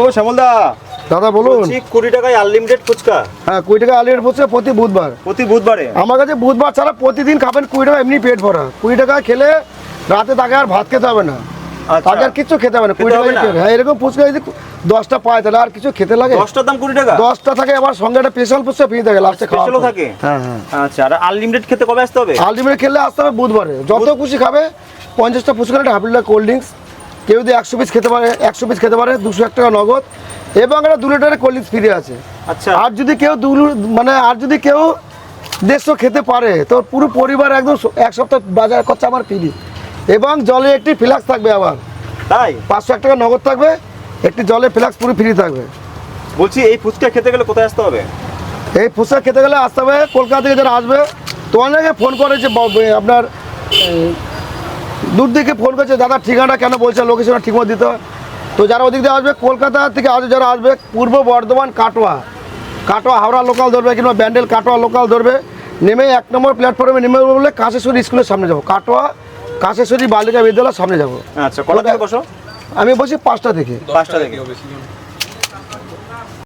ও শ্যামলদা দাদা বলুন। কুড়ি টাকায় আনলিমিটেড ফুচকা। হ্যাঁ কুড়ি টাকা আলিয়ার ফুচকা প্রতি বুধবার। প্রতি বুধবারে? আমার কাছে বুধবার ছাড়া প্রতিদিন খাবেন কুড়ি টাকা এমনি পেট ভরা। কুড়ি টাকা খেলে রাতে তাকে আর ভাত খেতে হবে না। আচ্ছা। তাকে আর কিছু খেতে হবে না। কুড়ি টাকা হ্যাঁ এরকম ফুচকা যদি দশটা পায় তাহলে আর কিছু খেতে লাগে? দশটার দাম কুড়ি টাকা? দশটা থাকে আবার সঙ্গে একটা স্পেশাল ফুচকা ফ্রি থাকে লাস্টে খাওয়া থাকে? হ্যাঁ হ্যাঁ। আচ্ছা আর আনলিমিটেড খেতে কবে আসতে হবে? আলটিমেট খেলে আসতে হবে বুধবারে। যত খুশি খাবে পঞ্চাশটা ফুচকা একটা হাফ লিটার কোল্ড ড্রিঙ্কস কেউ যদি একশো পিস খেতে পারে একশো পিস খেতে পারে দুশো এক টাকা নগদ। এবং একটা দু লিটারের কোল্ড ড্রিঙ্কস ফ্রি আছে। আচ্ছা। আর যদি কেউ দু মানে আর যদি কেউ দেড়শো খেতে পারে তো পুরো পরিবার একদম এক সপ্তাহ বাজার খরচা আমার ফ্রি এবং জলে একটি ফ্লাক্স থাকবে আবার। তাই? পাঁচশো এক টাকা নগদ থাকবে একটি জলে ফ্লাক্স পুরো ফ্রি থাকবে। বলছি এই ফুচকা খেতে গেলে কোথায় আসতে হবে? এই ফুচকা খেতে গেলে আসতে হবে কলকাতা থেকে যারা আসবে তো অনেকে ফোন ব- ব- আপনার দূর থেকে ফোন করছে দাদা ঠিকানা কেন বলছে? লোকেশনটা ঠিকমতো দিতে হয় তো যারা ওদিক দিয়ে আসবে কলকাতা থেকে আসবে যারা আসবে পূর্ব বর্ধমান কাটোয়া। কাটোয়া হাওড়া লোকাল ধরবে কিংবা ব্যান্ডেল কাটোয়া লোকাল ধরবে। নেমে এক নম্বর প্ল্যাটফর্মে নেমে বলে কাশেশ্বরী স্কুলের সামনে যাব। কাটোয়া কাশেশ্বরী বালিকা বিদ্যালয়ের সামনে যাব। আচ্ছা থেকে বসো? আমি বসি পাঁচটা থেকে। পাঁচটা থেকে।